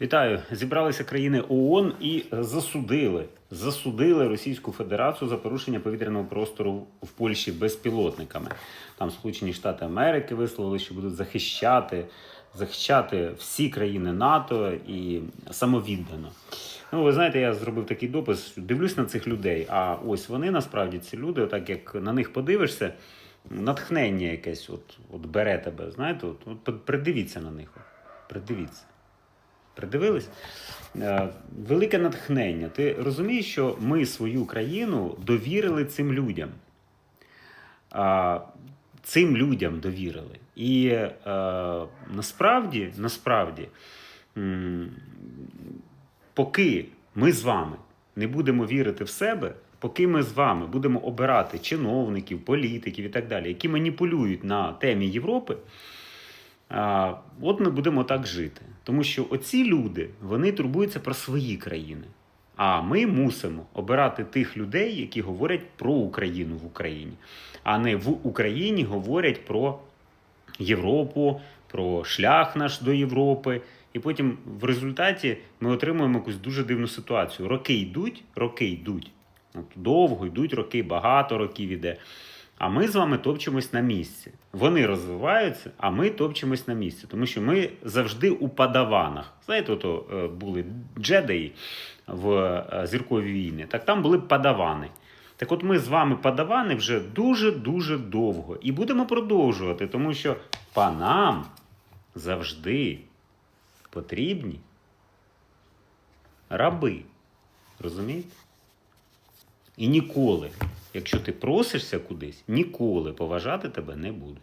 Вітаю! Зібралися країни ООН і засудили. Засудили Російську Федерацію за порушення повітряного простору в Польщі безпілотниками. Там Сполучені Штати Америки висловили, що будуть захищати, захищати всі країни НАТО і самовіддано. Ну, ви знаєте, я зробив такий допис, дивлюсь на цих людей. А ось вони насправді ці люди, так як на них подивишся, натхнення якесь от, от бере тебе. Знаєте, от, от придивіться на них. Придивіться. Придивились? Е, Велике натхнення. Ти розумієш, що ми свою країну довірили цим людям. Цим людям довірили. І е, насправді, насправді, поки ми з вами не будемо вірити в себе, поки ми з вами будемо обирати чиновників, політиків і так далі, які маніпулюють на темі Європи, от ми будемо так жити. Тому що оці люди вони турбуються про свої країни. А ми мусимо обирати тих людей, які говорять про Україну в Україні, а не в Україні говорять про Європу, про шлях наш до Європи. І потім в результаті ми отримуємо якусь дуже дивну ситуацію. Роки йдуть, роки йдуть. От довго йдуть роки, багато років іде. А ми з вами топчемось на місці. Вони розвиваються, а ми топчемось на місці. Тому що ми завжди у падаванах. Знаєте, ото е, були джедаї в е, зірковій війни. Так там були падавани. Так от ми з вами падавани вже дуже-дуже довго. І будемо продовжувати, тому що панам завжди потрібні раби. Розумієте? І ніколи, якщо ти просишся кудись, ніколи поважати тебе не будуть.